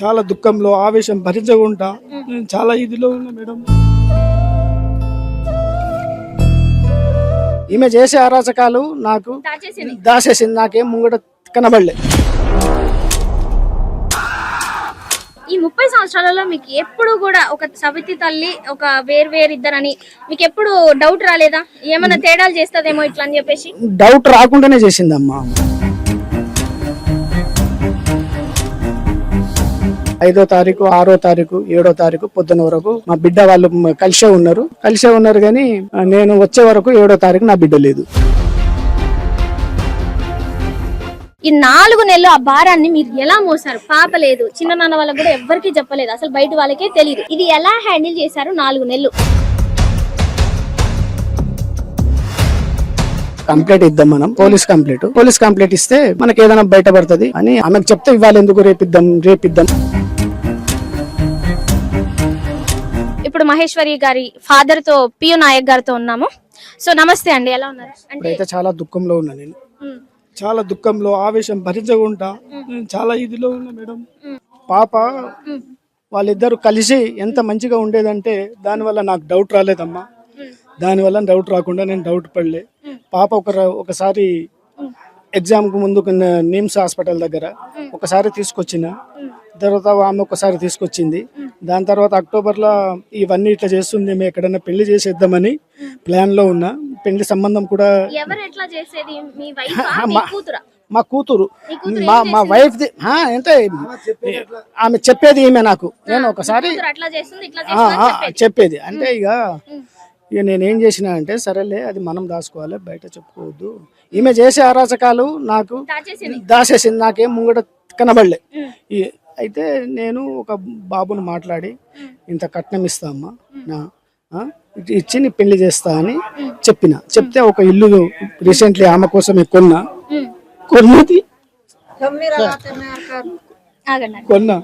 చాలా దుఃఖంలో ఆవేశం భరించకుండా. నేను చాలా ఇదిలో ఉన్నా మేడం. ఈమె చేసే అరాచకాలు నాకు దాచేసింది. నాకేం ముంగట కనబడలే. ఈ ముప్పై సంవత్సరాలలో మీకు ఎప్పుడు కూడా ఒక సవితి తల్లి ఒక వేరు వేరు ఇద్దరని మీకు ఎప్పుడు డౌట్ రాలేదా? ఏమైనా తేడాలు చేస్తుందేమో ఇట్లా అని చెప్పేసి? డౌట్ రాకుండానే చేసిందమ్మా ఐదో తారీఖు ఆరో తారీఖు ఏడో తారీఖు పొద్దున వరకు మా బిడ్డ వాళ్ళు కలిసే ఉన్నారు. కలిసే ఉన్నారు కానీ నేను వచ్చే వరకు ఏడో తారీఖు నా బిడ్డ లేదు. ఈ నాలుగు నెలలు ఆ భారాన్ని మీరు ఎలా మోసారు? పాప లేదు చిన్న నాన్న వాళ్ళకి కూడా ఎవ్వరికీ చెప్పలేదు. అసలు బయట వాళ్ళకే తెలియదు ఇది ఎలా హ్యాండిల్ చేశారు నాలుగు నెలలు? కంప్లైంట్ ఇద్దాం మనం. పోలీస్ కంప్లైంట్ పోలీస్ కంప్లైంట్ ఇస్తే మనకి ఏదైనా బయటపడుతుంది అని ఆమెకు చెప్తే ఇవ్వాలి ఎందుకు రేపిద్దాం రేపిద్దాం? ఇప్పుడు మహేశ్వరి గారి ఫాదర్తో పియు నాయక్ గారితో ఉన్నాము. సో నమస్తే అండి ఎలా ఉన్నారు? అంటే చాలా దుఃఖంలో ఉన్నా నేను. చాలా దుఃఖంలో ఆవేశం భరించకుండా నేను చాలా ఇదిలో ఉన్నా మేడం. పాప వాళ్ళిద్దరు కలిసి ఎంత మంచిగా ఉండేదంటే దానివల్ల నాకు డౌట్ రాలేదమ్మా. దానివల్ల డౌట్ రాకుండా నేను డౌట్ పడలే. పాప ఒక ఒకసారి ఎగ్జామ్కు ముందు నిమ్స్ హాస్పిటల్ దగ్గర ఒకసారి తీసుకొచ్చిన. తర్వాత ఆమె ఒకసారి తీసుకొచ్చింది. దాని తర్వాత అక్టోబర్లో ఇవన్నీ ఇట్లా చేస్తుంది మేము ఎక్కడైనా పెళ్ళి చేసేద్దామని ప్లాన్లో ఉన్నా. పెళ్ళి సంబంధం కూడా మీ కూతురా? మా మీ వైఫ్ అంటే ఆమె చెప్పేది ఈమె నాకు. నేను ఒకసారి చెప్పేది. అంటే ఇక ఇక నేనేం చేసిన అంటే సరేలే అది మనం దాచుకోవాలి బయట చెప్పుకోవద్దు. ఈమె చేసే అరాచకాలు నాకు దాచేసింది. దాసేసింది నాకేం ముంగట కనబడలే. అయితే నేను ఒక బాబును మాట్లాడి ఇంత కట్నం ఇస్తా అమ్మా నా ఇచ్చి నీ పెళ్ళి చేస్తా అని చెప్పిన. చెప్తే ఒక ఇల్లు రీసెంట్లీ ఆమె కోసమే కొన్నా. కొన్నది. కొన్నా.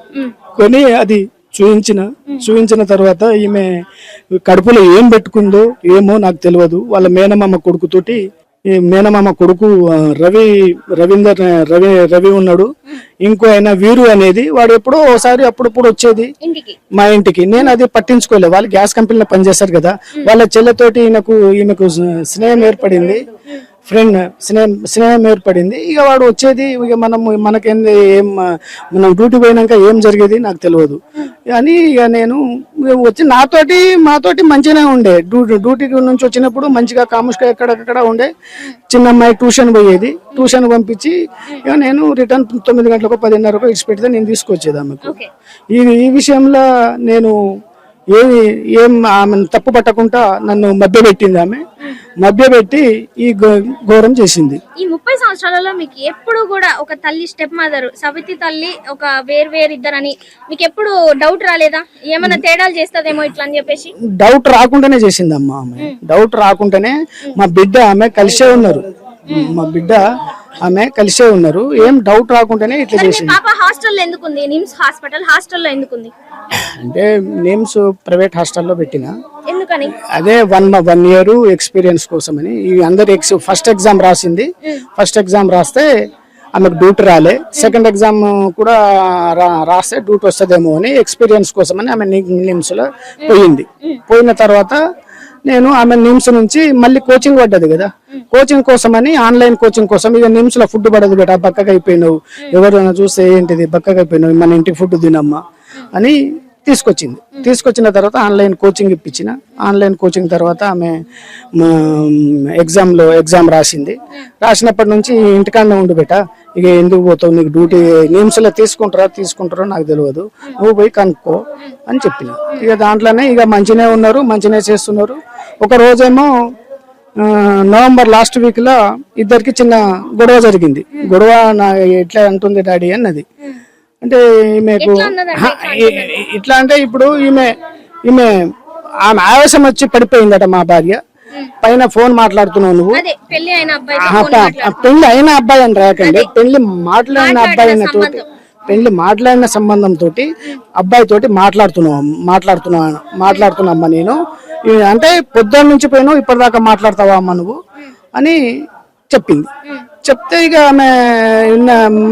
కొని అది చూయించిన. చూయించిన తర్వాత ఈమె కడుపులో ఏం పెట్టుకుందో ఏమో నాకు తెలియదు. వాళ్ళ మేనమామ కొడుకుతోటి ఈ మేనమామ కొడుకు రవి రవీందర్ రవి రవి ఉన్నాడు. ఇంకో ఆయన వీరు అనేది వాడు ఎప్పుడో ఒకసారి అప్పుడప్పుడు వచ్చేది మా ఇంటికి. నేను అది పట్టించుకోలేదు వాళ్ళు గ్యాస్ కంపెనీలో పనిచేస్తారు కదా. వాళ్ళ చెల్లెతోటి ఈయనకు ఈమెకు స్నేహం ఏర్పడింది. ఫ్రెండ్ స్నేహం స్నేహం ఏర్పడింది. ఇక వాడు వచ్చేది ఇక మనం మనకేంది ఏం మనం డ్యూటీ పోయినాక ఏం జరిగేది నాకు తెలియదు. అని ఇక నేను ఇక వచ్చి నాతోటి మాతోటి మంచిగానే ఉండే. డ్యూటీ డ్యూటీకి నుంచి వచ్చినప్పుడు మంచిగా కాముష్గా ఎక్కడెక్కడ ఉండే. చిన్న అమ్మాయి ట్యూషన్ పోయేది. ట్యూషన్ పంపించి ఇక నేను రిటర్న్ తొమ్మిది గంటలకు పదిన్నరకు ఇడిచి పెడితే నేను తీసుకొచ్చేది ఆమెకు. ఓకే. ఈ ఈ విషయంలో నేను ఏమి ఏం ఆమెను తప్పు పట్టకుండా నన్ను మభ్యపెట్టింది ఆమె. మభ్యపెట్టి ఈ ఘోరం చేసింది. ఈ ముప్పై సంవత్సరాలలో మీకు ఎప్పుడు కూడా ఒక తల్లి స్టెప్ మదర్ సవితి తల్లి ఒక వేరు వేరు ఇద్దరని మీకు ఎప్పుడు డౌట్ రాలేదా? ఏమైనా తేడాలు చేస్తుందేమో ఇట్లా అని చెప్పేసి? డౌట్ రాకుండానే చేసింది అమ్మ ఆమె. డౌట్ రాకుండానే మా బిడ్డ ఆమె కలిసే ఉన్నారు. మా బిడ్డ ఆమె కలిసే ఉన్నారు. ఏం డౌట్ రాకుండానే ఇట్లా చేసింది. పాప ఎందుకుంది? నిమ్స్ హాస్పిటల్ హాస్టల్లో ఎందుకుంది? అంటే నేమ్స్ ప్రైవేట్ హాస్టల్లో పెట్టిన. ఎందుకని? అదే వన్ వన్ ఇయర్ ఎక్స్పీరియన్స్ కోసమని. ఈ అందరు ఎక్స్ ఫస్ట్ ఎగ్జామ్ రాసింది. ఫస్ట్ ఎగ్జామ్ రాస్తే ఆమెకు డ్యూటీ రాలే. సెకండ్ ఎగ్జామ్ కూడా రాస్తే డ్యూటీ వస్తుందేమో అని ఎక్స్పీరియన్స్ కోసమని ఆమె నిమ్స్లో పోయింది. పోయిన తర్వాత నేను ఆమె నిమ్స్ నుంచి మళ్ళీ కోచింగ్ పడ్డది కదా. కోచింగ్ కోసం అని ఆన్లైన్ కోచింగ్ కోసం ఇక నిమ్స్లో ఫుడ్ పడదు బేట బక్కగా అయిపోయినావు. ఎవరైనా చూస్తే ఏంటిది బక్కగా అయిపోయినావు మన ఇంటికి ఫుడ్ తినమ్మా అని తీసుకొచ్చింది. తీసుకొచ్చిన తర్వాత ఆన్లైన్ కోచింగ్ ఇప్పించిన. ఆన్లైన్ కోచింగ్ తర్వాత ఆమె ఎగ్జామ్లో ఎగ్జామ్ రాసింది. రాసినప్పటి నుంచి ఇంటికాడనే ఉండు బేట ఇక ఎందుకు పోతావు నీకు డ్యూటీ నిమ్స్లో తీసుకుంటారా తీసుకుంటారో నాకు తెలియదు నువ్వు పోయి కనుక్కో అని చెప్పిన. ఇక దాంట్లోనే ఇక మంచినే ఉన్నారు మంచినే చేస్తున్నారు. ఒక రోజేమో నవంబర్ లాస్ట్ వీక్లో ఇద్దరికి చిన్న గొడవ జరిగింది. గొడవ నా ఎట్లా అంటుంది డాడీ అన్నది. అంటే ఈమెకు ఇట్లా అంటే ఇప్పుడు ఈమె ఈమె ఆమె ఆవేశం వచ్చి పడిపోయిందట మా భార్య. పైన ఫోన్ మాట్లాడుతున్నావు నువ్వు. పెళ్ళి అయిన అబ్బాయి ఆహా, ప- పెళ్ళి అయిన అబ్బాయి అని రాకండి. పెళ్ళి మాట్లాడిన అబ్బాయి అయిన తోటి పెళ్ళి మాట్లాడిన సంబంధం తోటి అబ్బాయి తోటి మాట్లాడుతున్నావు మాట్లాడుతున్నా మాట్లాడుతున్నా నేను. ఈ- అంటే పొద్దున్న నుంచి పోయినావు ఇప్పటిదాకా మాట్లాడతావా అమ్మ నువ్వు? అని చెప్పింది. చెప్తే ఇక ఆమె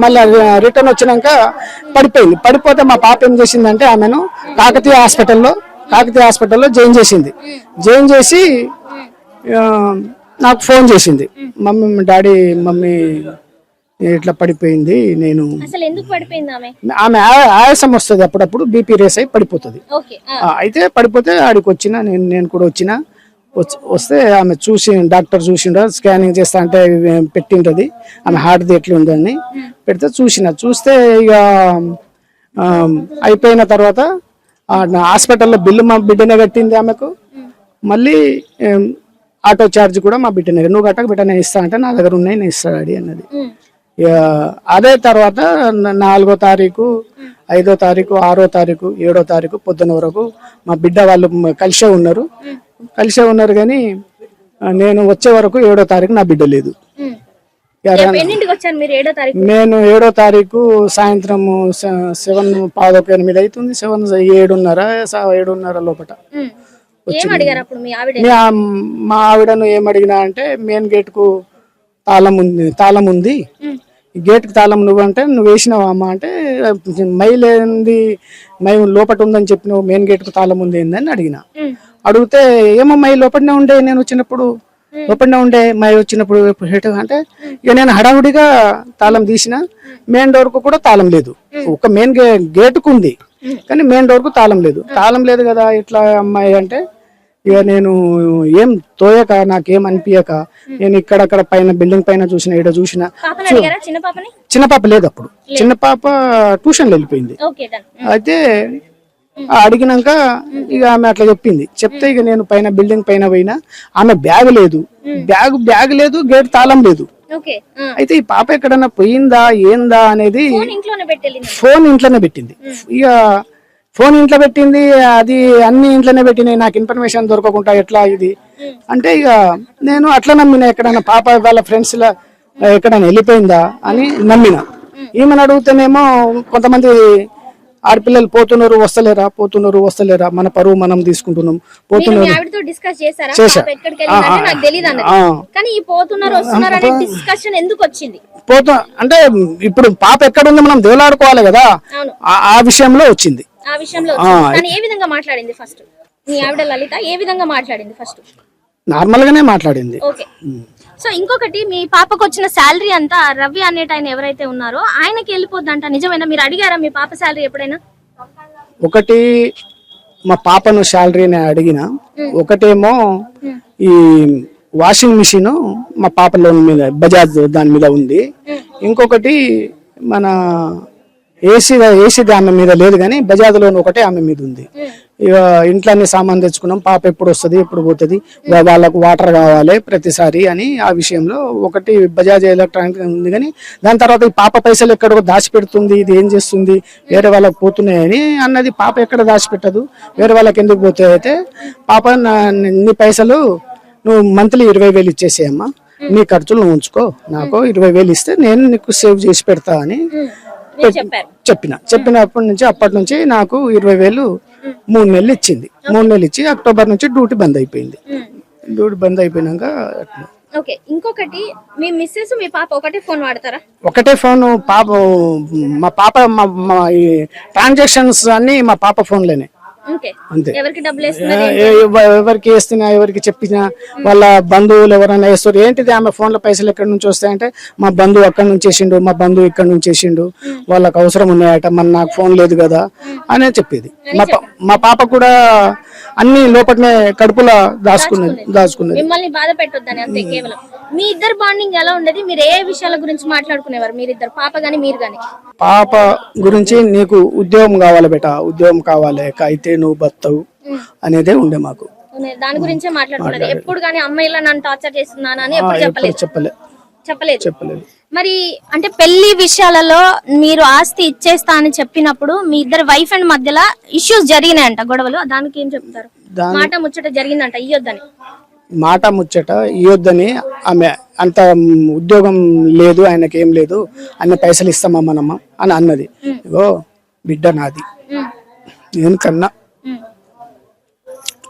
మళ్ళీ రిటర్న్ వచ్చినాక పడిపోయింది. పడిపోతే మా పాప ఏం చేసిందంటే ఆమెను కాకతీయ హాస్పిటల్లో కాకతీయ హాస్పిటల్లో జాయిన్ చేసింది. జాయిన్ చేసి నాకు ఫోన్ చేసింది. మమ్మీ డాడీ మమ్మీ ఇట్లా పడిపోయింది నేను అసలు ఎందుకు పడిపోయింది ఆమె? ఆయాసం వస్తుంది అప్పుడప్పుడు బీపీ రేస్ అయి పడిపోతుంది. అయితే పడిపోతే ఆడికి వచ్చిన నేను నేను కూడా వచ్చిన వచ్చి- వస్తే ఆమె చూసి డాక్టర్ చూసిండ స్కానింగ్ చేస్తా అంటే పెట్టింటది ఆమె హార్ట్ది ఎట్లా ఉందని పెడితే చూసిన. చూస్తే ఇక అయిపోయిన తర్వాత హాస్పిటల్లో బిల్లు మా బిడ్డనే కట్టింది ఆమెకు. మళ్ళీ ఆటో ఛార్జ్ కూడా మా బిడ్డనే నువ్వు కట్టక బిడ్డ నేను ఇస్తా అంటే నా దగ్గర ఉన్నాయి నేను ఇస్తా డాడీ అన్నది. అదే తర్వాత నాలుగో తారీఖు ఐదో తారీఖు ఆరో తారీఖు ఏడో తారీఖు పొద్దున వరకు మా బిడ్డ వాళ్ళు కలిసే ఉన్నారు. కలిసే ఉన్నారు కానీ నేను వచ్చే వరకు ఏడో తారీఖు నా బిడ్డ లేదు. నేను ఏడో తారీఖు సాయంత్రం సెవెన్ పాదొక ఎనిమిది అవుతుంది. సెవెన్ ఏడున్నర ఏడున్నర లోపల మీ ఆవిడను ఏం అడిగినా అంటే మెయిన్ గేట్కు తాళం ఉంది తాళం ఉంది. ఉమ్, ఈ గేట్కి తాళం నువ్వు అంటే నువ్వు వేసినావా అమ్మ అంటే మైల్ ఏంది? మై లోపట ఉందని చెప్పినావు మెయిన్ గేట్కు తాళం ఉంది ఏంది అని అడిగిన. అడిగితే ఏమో మై లోపలనే ఉండే నేను వచ్చినప్పుడు లోపలనే ఉండే మై వచ్చినప్పుడు హేటు అంటే ఇక నేను హడావుడిగా తాళం తీసిన మెయిన్ డోర్కు కూడా తాళం లేదు. ఒక మెయిన్ గేటుకు ఉంది కానీ మెయిన్ డోర్కు తాళం లేదు. తాళం లేదు కదా ఇట్లా అమ్మాయి అంటే ఇక నేను ఏం తోయక నాకేం అనిపించక నేను ఇక్కడక్కడ పైన బిల్డింగ్ పైన చూసిన ఇక్కడ చూసిన. చిన్న పాప లేదు అప్పుడు. చిన్న పాప ట్యూషన్ వెళ్ళిపోయింది. అయితే అడిగినాక ఇక ఆమె అట్లా చెప్పింది. చెప్తే ఇక నేను పైన బిల్డింగ్ పైన పోయినా ఆమె బ్యాగ్ లేదు. బ్యాగ్ బ్యాగ్ లేదు గేట్ తాళం లేదు. అయితే ఈ పాప ఎక్కడన్నా పోయిందా ఏందా అనేది ఫోన్ ఇంట్లోనే పెట్టింది. ఇక ఫోన్ ఇంట్లో పెట్టింది అది అన్ని ఇంట్లోనే పెట్టినాయి నాకు ఇన్ఫర్మేషన్ దొరకకుండా ఎట్లా ఇది? అంటే ఇక నేను అట్లా నమ్మిన ఎక్కడైనా పాప వాళ్ళ ఫ్రెండ్స్ లా ఎక్కడైనా వెళ్ళిపోయిందా అని నమ్మిన. ఈమెను అడిగితేనేమో కొంతమంది ఆడపిల్లలు పోతున్నారు వస్తలేరా పోతున్నారు వస్తలేరా మన పరువు మనం తీసుకుంటున్నాం పోతున్నారు. పోతు అంటే ఇప్పుడు పాప ఎక్కడ ఉంది మనం దేవులాడుకోవాలి కదా. ఆ విషయంలో వచ్చింది. ఆ విషయంలో ఏ విధంగా మాట్లాడింది ఫస్ట్ మీ ఆవిడ లలిత ఏ విధంగా మాట్లాడింది ఫస్ట్ నార్మల్ గానే మాట్లాడింది. ఓకే. సో ఇంకొకటి మీ పాపకు వచ్చిన శాలరీ అంతా రవి అనేట ఆయన ఎవరైతే ఉన్నారో ఆయనకి వెళ్ళిపోద్దంట. నిజమేనా? మీరు అడిగారా మీ పాప శాలరీ ఎప్పుడైనా? ఒకటి మా పాపను శాలరీని అడిగిన. ఒకటేమో ఈ వాషింగ్ మిషన్ మా పాప లోన్ మీద బజాజ్ దాని మీద ఉంది. ఇంకొకటి మన ఏసీ ఏసీది ఆమె మీద లేదు కానీ బజాజ్ లోన్ ఒకటే ఆమె మీద ఉంది. ఇంట్లో ఇంట్లోనే సామాన్ తెచ్చుకున్నాం. పాప ఎప్పుడు వస్తుంది ఎప్పుడు పోతుంది వాళ్ళకు వాటర్ కావాలి ప్రతిసారి అని ఆ విషయంలో ఒకటి బజాజ్ ఎలక్ట్రానిక్ ఉంది కానీ దాని తర్వాత ఈ పాప పైసలు ఎక్కడో దాచిపెడుతుంది ఇది ఏం చేస్తుంది వేరే వాళ్ళకి పోతున్నాయని అన్నది పాప ఎక్కడ దాచిపెట్టదు వేరే వాళ్ళకి ఎందుకు పోతాయి అయితే పాప నా- నీ పైసలు నువ్వు మంత్లీ ఇరవై వేలు ఇచ్చేసేయమ్మా నీ ఖర్చులు నువ్వు ఉంచుకో నాకు ఇరవై వేలు ఇస్తే నేను నీకు సేవ్ చేసి పెడతా అని చెప్పిన. చెప్పినప్పటి నుంచి అప్పటి నుంచి నాకు ఇరవై వేలు మూడు నెలలు ఇచ్చింది. మూడు నెలలు ఇచ్చి అక్టోబర్ నుంచి డ్యూటీ బంద్ అయిపోయింది. డ్యూటీ బంద్ అయిపోయినాక అట్లా. ఓకే. ఇంకొకటి మీ మిస్సెస్ మీ పాప ఒకటే ఫోన్ వాడతారా? ఒకటే ఫోన్ పాప మా పాప మా మా ఈ ట్రాన్సాక్షన్స్ అన్ని మా పాప ఫోన్లోనే అంతే. ఎవరికి వేస్తున్నా ఎవరికి చెప్పినా వాళ్ళ బంధువులు ఎవరైనా వేస్తారు. ఏంటిది ఆమె ఫోన్లో పైసలు ఎక్కడి నుంచి వస్తాయంటే మా బంధువు అక్కడి నుంచి వేసిండు మా బంధువు ఇక్కడ నుంచి వేసిండు వాళ్ళకి అవసరం ఉన్నాయట మరి నాకు ఫోన్ లేదు కదా అనే చెప్పేది. మా మా పాప కూడా అన్ని లోపలనే కడుపులో దాచుకున్నది దాచుకున్నది. మిమ్మల్ని బాధ పెట్టొద్దని అంతే కేవలం. మీ ఇద్దరు బాండింగ్ ఎలా ఉండేది? మీరు ఏ విషయాల గురించి మాట్లాడుకునేవారు? మీరిద్దరు పాప గాని మీరు గాని? పాప గురించి నీకు ఉద్యోగం కావాలి బేట ఉద్యోగం కావాలి అయితే నువ్వు బతావు అనేదే ఉండే మాకు. దాని గురించే ఎప్పుడు కానీ అమ్మాయిలా నన్ను టార్చర్ చేస్తున్నానా అని ఎప్పుడు చెప్పలేదు. చెప్పలే. చెప్పలేదు. చెప్పలేదు. మరి అంటే పెళ్ళి విషయాలలో మీరు ఆస్తి ఇచ్చేస్తా అని చెప్పినప్పుడు మీ ఇద్దరు వైఫ్ అండ్ మధ్యలో ఇష్యూస్ జరిగినాయంట గొడవలు? దానికి ఏం చెప్తారు? మాట ముచ్చట జరిగిందంట ఇయ్యొద్దని. మాట ముచ్చట ఇవ్వద్దని ఆమె అంత ఉద్యోగం లేదు ఆయనకి ఏం లేదు అన్ని పైసలు ఇస్తామా మనమ్మ అని అన్నది. ఇగో బిడ్డ నాది. నేను కన్నా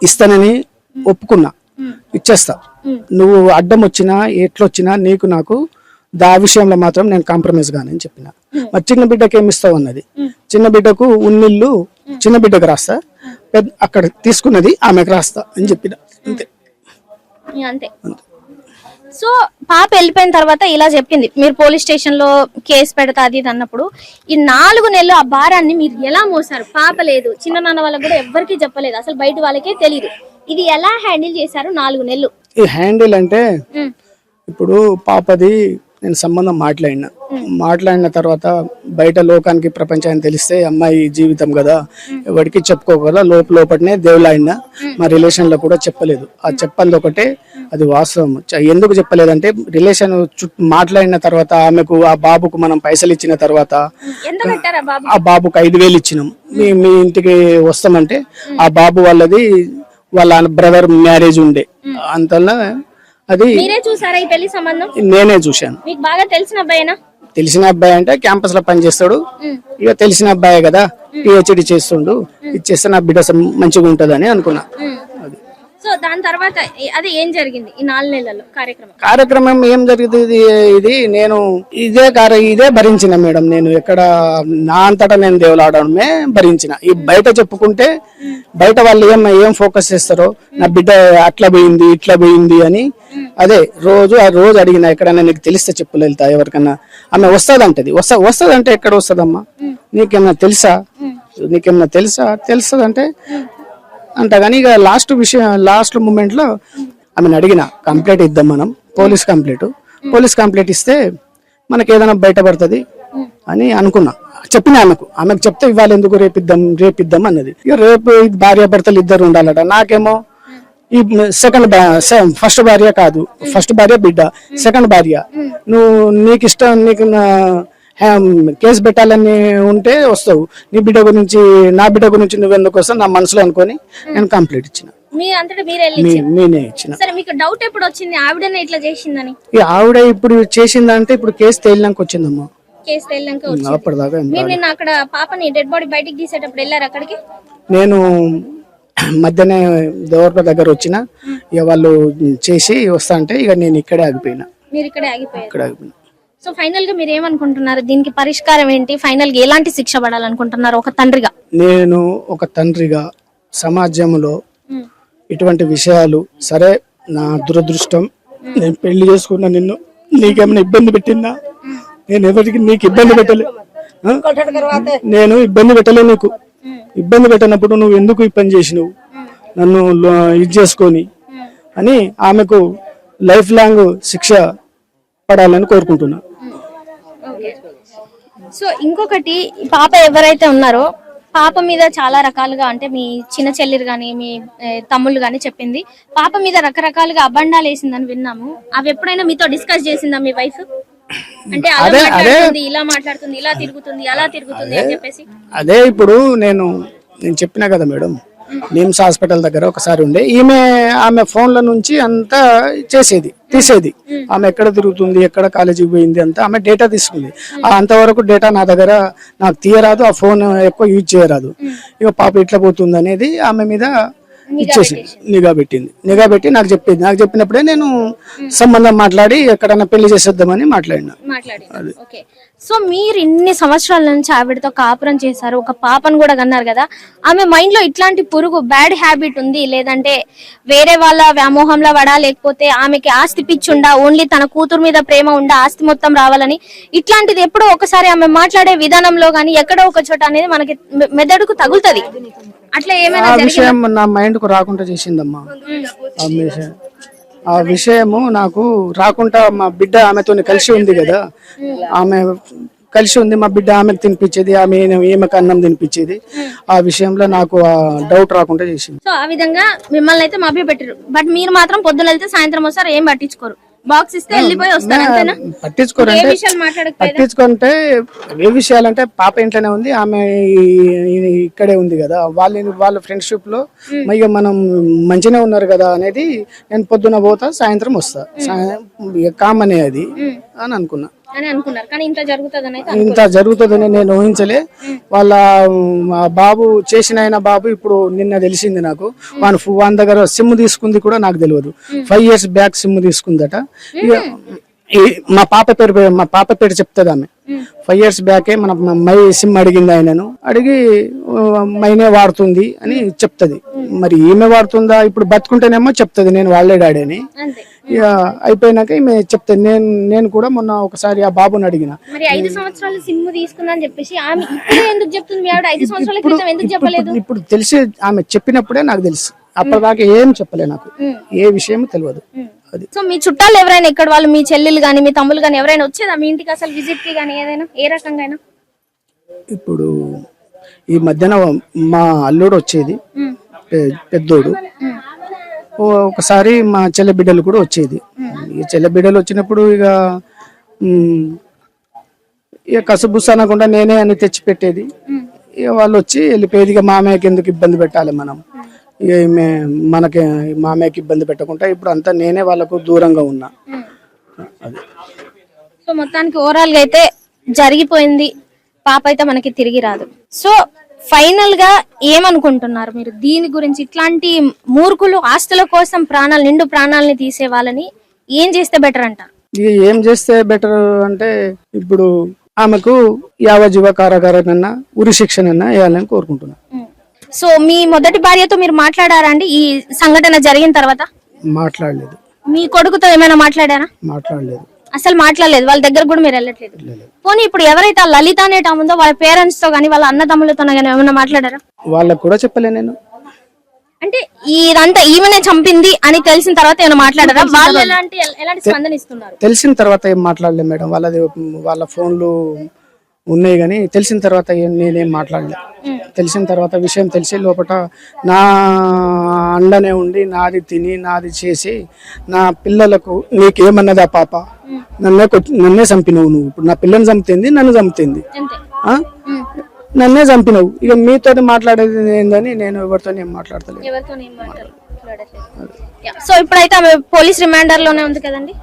ఇస్తానని ఒప్పుకున్నా. ఇచ్చేస్తా. నువ్వు అడ్డం వచ్చినా ఎట్లొచ్చినా నీకు నాకు దా విషయంలో మాత్రం నేను కాంప్రమైజ్ గానని చెప్పిన. మరి చిన్న బిడ్డకి ఏమి ఇస్తావు అన్నది చిన్న బిడ్డకు ఉన్నిల్లు చిన్న బిడ్డకు రాస్తా. పెద్ద అక్కడ తీసుకున్నది ఆమెకు రాస్తా అని చెప్పిన. అంతే. అంతే. సో పాప వెళ్ళిపోయిన తర్వాత ఇలా చెప్పింది. మీరు పోలీస్ స్టేషన్లో కేసు పెడతా అది అన్నప్పుడు ఈ నాలుగు నెలలు ఆ భారాన్ని మీరు ఎలా మోసారు? పాప లేదు చిన్న నాన్న వాళ్ళకి కూడా ఎవ్వరికీ చెప్పలేదు. అసలు బయట వాళ్ళకే తెలియదు ఇది ఎలా హ్యాండిల్ చేశారు నాలుగు నెలలు? ఈ హ్యాండిల్ అంటే ఇప్పుడు పాపది నేను సంబంధం మాట్లాడిన. మాట్లాడిన తర్వాత బయట లోకానికి ప్రపంచానికి తెలిస్తే అమ్మాయి జీవితం కదా ఎవరికి చెప్పుకోగల లోప లోపటనే దేవులాడిన మా రిలేషన్లో కూడా చెప్పలేదు. ఆ చెప్పంది ఒకటే అది వాస్తవం. ఎందుకు చెప్పలేదంటే రిలేషన్ చుట్టూ మాట్లాడిన తర్వాత ఆమెకు ఆ బాబుకు మనం పైసలు ఇచ్చిన తర్వాత ఆ బాబుకు? ఐదు వేలు ఇచ్చినాం. మీ మీ ఇంటికి వస్తామంటే ఆ బాబు వాళ్ళది వాళ్ళ బ్రదర్ మ్యారేజ్ ఉండే. అంతలా అది మీరే చూసారా ఈ పెళ్ళి సంబంధం? నేనే చూశాను. మీకు బాగా తెలిసిన అబ్బాయినా? తెలిసిన అబ్బాయి అంటే క్యాంపస్లో పనిచేస్తాడు. ఇక తెలిసిన అబ్బాయే కదా పిహెచ్డి చేస్తుండు. ఇచ్చేస్తే నా బిడ్డ మంచిగా ఉంటదని అనుకున్నా. సో దాని తర్వాత అదే ఏం జరిగింది ఈ నాలుగు నెలల్లో కార్యక్రమం? కార్యక్రమం ఏం జరుగుతుంది ఇది నేను ఇదే కార్య ఇదే భరించిన మేడం నేను ఎక్కడ నా అంతటా నేను దేవులాడడమే భరించిన. ఈ బయట చెప్పుకుంటే బయట వాళ్ళు ఏం ఏం ఫోకస్ చేస్తారో నా బిడ్డ అట్లా పోయింది ఇట్లా పోయింది అని అదే రోజు ఆ రోజు అడిగిన ఎక్కడైనా నీకు తెలిస్తే చెప్పులు వెళ్తా ఎవరికన్నా. ఆమె వస్తుందంటది. వస్తా వస్తుందంటే ఎక్కడ వస్తుందమ్మా? నీకేమన్నా తెలుసా? నీకేమన్నా తెలుసా? తెలుస్తుందంటే అంటే కానీ ఇక లాస్ట్ విషయం లాస్ట్ మూమెంట్లో ఆమెను అడిగిన కంప్లైంట్ ఇద్దాం మనం పోలీస్ కంప్లైంట్ పోలీస్ కంప్లైంట్ ఇస్తే మనకి ఏదైనా బయటపడుతుంది అని అనుకున్నా. చెప్పిన ఆమెకు. ఆమెకు చెప్తే ఇవ్వాలి ఎందుకు రేపిద్దాం రేపిద్దాం అన్నది. ఇక రేపు భార్య భర్తలు ఇద్దరు ఉండాలట. నాకేమో ఈ సెకండ్ ఫస్ట్ భార్య కాదు. ఫస్ట్ భార్య బిడ్డ. సెకండ్ భార్య. నువ్వు నీకు ఇష్టం నీకు కేసు పెట్టాలని ఉంటే వస్తావు. నీ బిడ్డ గురించి నా బిడ్డ గురించి నువ్వు ఎందుకు వస్తావు? నా మనసులో అనుకొని నేను కంప్లీట్ ఇచ్చిన. నేనే ఇచ్చిన. డౌట్ ఎప్పుడు వచ్చింది? ఆవిడనే ఇట్లా చేసిందని? ఈ ఆవిడ ఇప్పుడు చేసిందంటే ఇప్పుడు కేసు తేలినాక వచ్చిందమ్మా. కేసు వచ్చింది. నిన్న అక్కడ పాపని డెడ్ బాడీ బయటికి తీసేటప్పుడు వెళ్ళారు అక్కడికి? నేను మధ్యనే దేవరప దగ్గర వచ్చిన. ఇక వాళ్ళు చేసి వస్తా అంటే ఇక నేను ఇక్కడే ఆగిపోయినా. మీరు ఇక్కడే ఆగిపోయారు. ఇక్కడ ఆగిపోయినా. సో ఫైనల్గా మీరు ఏమనుకుంటున్నారు దీనికి పరిష్కారం ఏంటి? ఫైనల్గా ఎలాంటి శిక్ష పడాలనుకుంటున్నారు ఒక తండ్రిగా? నేను ఒక తండ్రిగా సమాజంలో ఇటువంటి విషయాలు సరే నా దురదృష్టం. నేను పెళ్ళి చేసుకున్నా నిన్ను నీకేమైనా ఇబ్బంది పెట్టిందా? నేను ఎవరికి నీకు ఇబ్బంది పెట్టలే? నేను ఇబ్బంది పెట్టలే నీకు. ఇబ్బంది పెట్టినప్పుడు నువ్వు ఎందుకు ఈ పని చేసినావు? నన్ను ఇది చేసుకొని అని ఆమెకు లైఫ్ లాంగ్ శిక్ష పడాలని కోరుకుంటున్నా. సో ఇంకొకటి పాప ఎవరైతే ఉన్నారో పాప మీద చాలా రకాలుగా అంటే మీ చిన్న చెల్లిరు గాని మీ తమ్ముళ్ళు గాని చెప్పింది. పాప మీద రకరకాలుగా అబండాలు వేసిందని విన్నాము. అవి ఎప్పుడైనా మీతో డిస్కస్ చేసిందా మీ వైఫ్? అంటే అలా అదే- మాట్లాడుతుంది ఇలా మాట్లాడుతుంది ఇలా తిరుగుతుంది అలా తిరుగుతుంది అని చెప్పేసి. అదే ఇప్పుడు నేను నేను చెప్పినా కదా మేడం నిమ్స్ హాస్పిటల్ దగ్గర ఒకసారి ఉండే ఈమె ఆమె ఫోన్ల నుంచి అంతా చేసేది. తీసేది. ఆమె ఎక్కడ తిరుగుతుంది ఎక్కడ కాలేజీకి పోయింది అంతా ఆమె డేటా తీసుకుంది. అంతవరకు డేటా నా దగ్గర నాకు తీయరాదు ఆ ఫోన్ ఎక్కువ యూజ్ చేయరాదు. ఇక పాప ఇట్లా పోతుంది అనేది ఆమె మీద ఇచ్చేసి నిఘా పెట్టింది. నిఘా పెట్టి నాకు చెప్పింది. నాకు చెప్పినప్పుడే నేను సంబంధం మాట్లాడి ఎక్కడన్నా పెళ్ళి చేసేద్దామని మాట్లాడినా. మాట్లాడి ఓకే. సో మీరు ఇన్ని సంవత్సరాల నుంచి ఆవిడతో కాపురం చేశారు ఒక పాపను కూడా కన్నారు కదా. ఆమె మైండ్లో ఇట్లాంటి పురుగు బ్యాడ్ హ్యాబిట్ ఉంది. లేదంటే వేరే వాళ్ళ వ్యామోహంలో పడా లేకపోతే ఆమెకి ఆస్తి పిచ్చుండా ఓన్లీ తన కూతురు మీద ప్రేమ ఉండా ఆస్తి మొత్తం రావాలని. ఇట్లాంటిది ఎప్పుడో ఒకసారి ఆమె మాట్లాడే విధానంలో గానీ ఎక్కడో ఒక చోట అనేది మనకి మెదడుకు తగులుతది. అట్లా ఏమైనా నా మైండ్కు రాకుండా చేసిందమ్మా. ఆ విషయము నాకు రాకుండా మా బిడ్డ ఆమెతో కలిసి ఉంది కదా. ఆమె కలిసి ఉంది మా బిడ్డ ఆమెకు తినిపించేది ఆమె ఈమెకు అన్నం తినిపించేది. ఆ విషయంలో నాకు ఆ డౌట్ రాకుండా చేసింది. సో ఆ విధంగా మిమ్మల్ని అయితే మభ్య పెట్టారు బట్ మీరు మాత్రం పొద్దున వెళ్తే సాయంత్రం వస్తారు ఏం పట్టించుకోరు. బాక్స్ ఇస్తే వెళ్ళిపోయి వస్తారు అంతేనా? ఏ పట్టించుకోరంటే పట్టించుకుంటే ఏ విషయాలంటే పాప ఇంట్లోనే ఉంది ఆమె ఇక్కడే ఉంది కదా. వాళ్ళ వాళ్ళ ఫ్రెండ్షిప్లో ఇక మనం మంచిగా ఉన్నారు కదా అనేది నేను పొద్దున పోతా సాయంత్రం వస్తా. కామనే అది అని అనుకున్నా. అని అనుకున్నారు. కానీ ఇంత జరుగుతుందని అయితే ఇంత జరుగుతుందని నేను ఊహించలే. వాళ్ళ బాబు చేసిన ఆయన బాబు ఇప్పుడు నిన్న తెలిసింది నాకు. వాని వాని దగ్గర సిమ్ తీసుకుంది కూడా నాకు తెలియదు. ఫైవ్ ఇయర్స్ బ్యాక్ సిమ్ తీసుకుందట. మా పాప పేరు మా పాప పేరు చెప్తుంది ఆమె. ఫైవ్ ఇయర్స్ బ్యాకే మన మై సిమ్ అడిగింది ఆయనను. అడిగి మైనే వాడుతుంది అని చెప్తుంది. మరి ఈమె వాడుతుందా? ఇప్పుడు బతుకుంటేనేమో చెప్తుంది. నేను వాళ్ళే డాడీ అని ఇక అయిపోయినాక ఈమె చెప్తుంది నేను నేను కూడా మొన్న ఒకసారి ఆ బాబుని అడిగిన. మరి ఐదు సంవత్సరాలు సిమ్ తీసుకున్నా అని చెప్పేసి ఆమె ఇప్పుడు ఎందుకు చెప్తుంది మీ ఆవిడ? ఐదు సంవత్సరాల క్రితం ఎందుకు చెప్పలేదు? ఇప్పుడు- ఇప్పుడు తెలిసి ఆమె చెప్పినప్పుడే నాకు తెలుసు. అప్పటిదాకా ఏం చెప్పలే నాకు. ఏ విషయం తెలియదు. అది. సో మీ చుట్టాలు ఎవరైనా ఇక్కడ వాళ్ళు మీ చెల్లెలు గాని మీ తమ్ములు గాని ఎవరైనా వచ్చేదా? మీ ఇంటికి అసలు విజిట్కి గానీ ఏదైనా? ఏ రకంగా అయినా ఇప్పుడు ఈ మధ్యన మా అల్లుడు వచ్చేది. పె- పెద్దోడు. ఓ- ఒకసారి మా చెల్లె బిడ్డలు కూడా వచ్చేది. ఈ చెల్లె బిడ్డలు వచ్చినప్పుడు ఇక ఇక కసుబుస్ అనకుండా నేనే అని తెచ్చి పెట్టేది ఇక వాళ్ళు వచ్చి వెళ్ళిపోయేది. ఇక మామయ్యకి ఎందుకు ఇబ్బంది పెట్టాలి మనం? ఇక ఈమె మనకి మామయ్యకి ఇబ్బంది పెట్టకుండా ఇప్పుడు అంతా నేనే వాళ్ళకు దూరంగా ఉన్నా. అది సో మొత్తానికి ఓవరాల్గా అయితే జరిగిపోయింది. పాప అయితే మనకి తిరిగి రాదు. సో ఫైనల్గా ఏమనుకుంటున్నారు మీరు? దీని గురించి ఇట్లాంటి మూర్ఖులు ఆస్తుల కోసం ప్రాణాలు నిండు ప్రాణాలని తీసే వాళ్ళని ఏం చేస్తే బెటర్ అంటారు ఇక ఏం చేస్తే బెటర్ అంటే ఇప్పుడు ఆమెకు యావజీవ కారాగారనన్నా ఉరి శిక్షనన్నా వేయాలని కోరుకుంటున్నా. సో మీ మొదటి భార్యతో మీరు మాట్లాడారా అండి? ఈ సంఘటన జరిగిన తర్వాత? మాట్లాడలేదు. మీ కొడుకుతో ఏమైనా మాట్లాడారా? మాట్లాడలేదు. అసలు మాట్లాడలేదు. వాళ్ళ దగ్గర కూడా మీరు వెళ్ళట్లేదు. పోనీ ఇప్పుడు ఎవరైతే ఆ లలిత ఆమె ఉందో వాళ్ళ పేరెంట్స్తో గానీ వాళ్ళ అన్నదమ్ములతో గానీ ఏమైనా మాట్లాడారా? వాళ్ళకు కూడా చెప్పలే నేను. అంటే ఇదంతా ఈమెనే చంపింది అని తెలిసిన తర్వాత ఏమైనా మాట్లాడారా? వాళ్ళు ఎలాంటి ఎలాంటి స్పందన ఇస్తున్నారు? తెలిసిన తర్వాత ఏం మాట్లాడలే మేడం. వాళ్ళది వాళ్ళ ఫోన్లు ఉన్నాయి కానీ తెలిసిన తర్వాత నేనేం మాట్లాడలే తెలిసిన తర్వాత విషయం తెలిసి లోపల నా అండనే ఉండి నాది తిని నాది చేసి నా పిల్లలకు నీకేమన్నదా పాప? నన్నే నన్నే చంపినవు నువ్వు. ఇప్పుడు నా పిల్లని చంపుతుంది నన్ను చంపుతుంది? నన్నే చంపినవు. ఇక మీతో మాట్లాడేది ఏందని నేను ఎవరితో ఏం మాట్లాడతలేదు. సో ఇప్పుడైతే ఆమె పోలీస్ రిమాండర్లోనే ఉంది కదండి?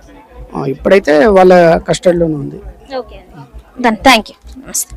ఇప్పుడైతే వాళ్ళ కస్టడీలోనే ఉంది. ఓకే. then thank you.